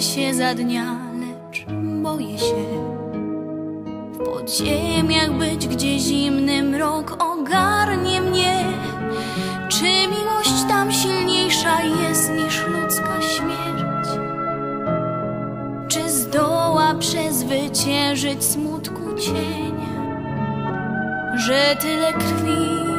się za dnia, lecz boję się W podziemiach być, gdzie zimny mrok ogarnie mnie Czy miłość tam silniejsza jest niż ludzka śmierć? Czy zdoła przezwyciężyć smutku cień? Że tyle krwi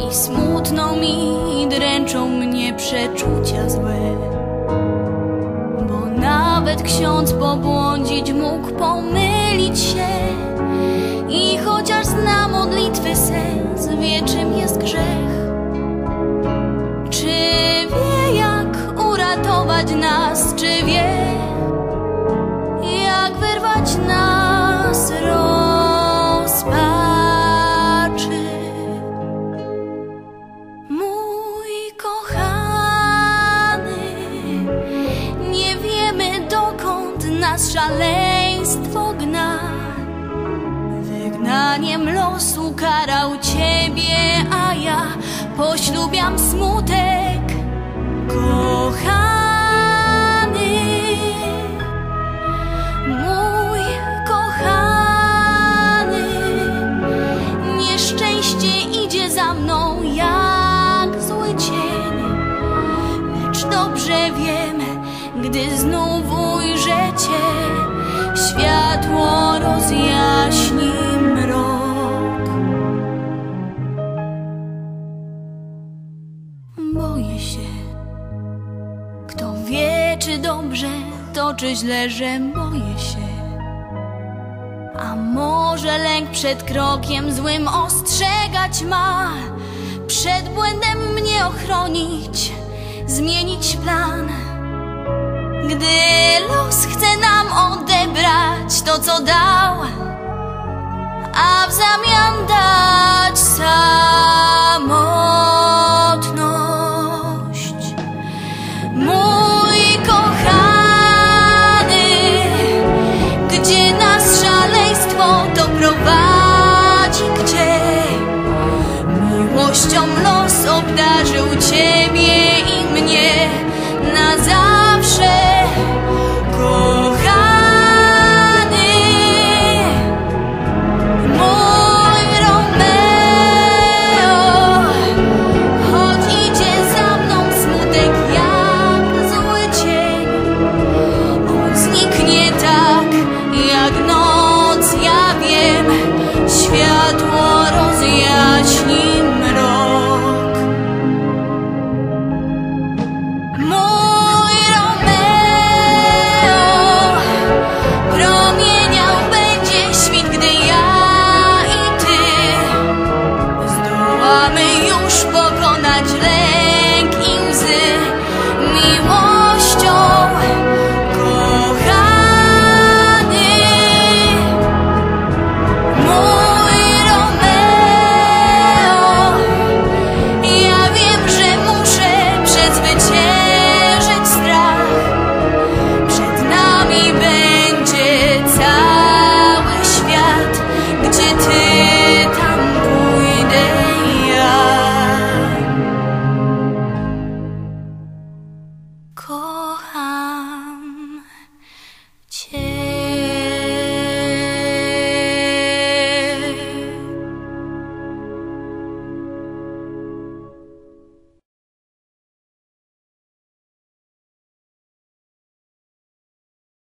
i smutno mi dręczą mnie przeczucia złe. Bo nawet ksiądz pobłądzić mógł pomylić się I chociaż zna modlitwy sens, wie czym jest grzech. Czy wie jak uratować nas, szaleństwo gna. Wygnaniem losu karał ciebie, a ja poślubiam smutek. Kochany Mój kochany Nieszczęście idzie za mną jak zły cień. Lecz dobrze wiem, gdy znów ujrzę Cię się. Kto wie, czy dobrze, to czy źle, że boję się. A może lęk przed krokiem złym ostrzegać ma? Przed błędem mnie ochronić, zmienić plan. Gdy los chce nam odebrać to, co dał A w zamian dać obdarzył ciebie i mnie. e uns.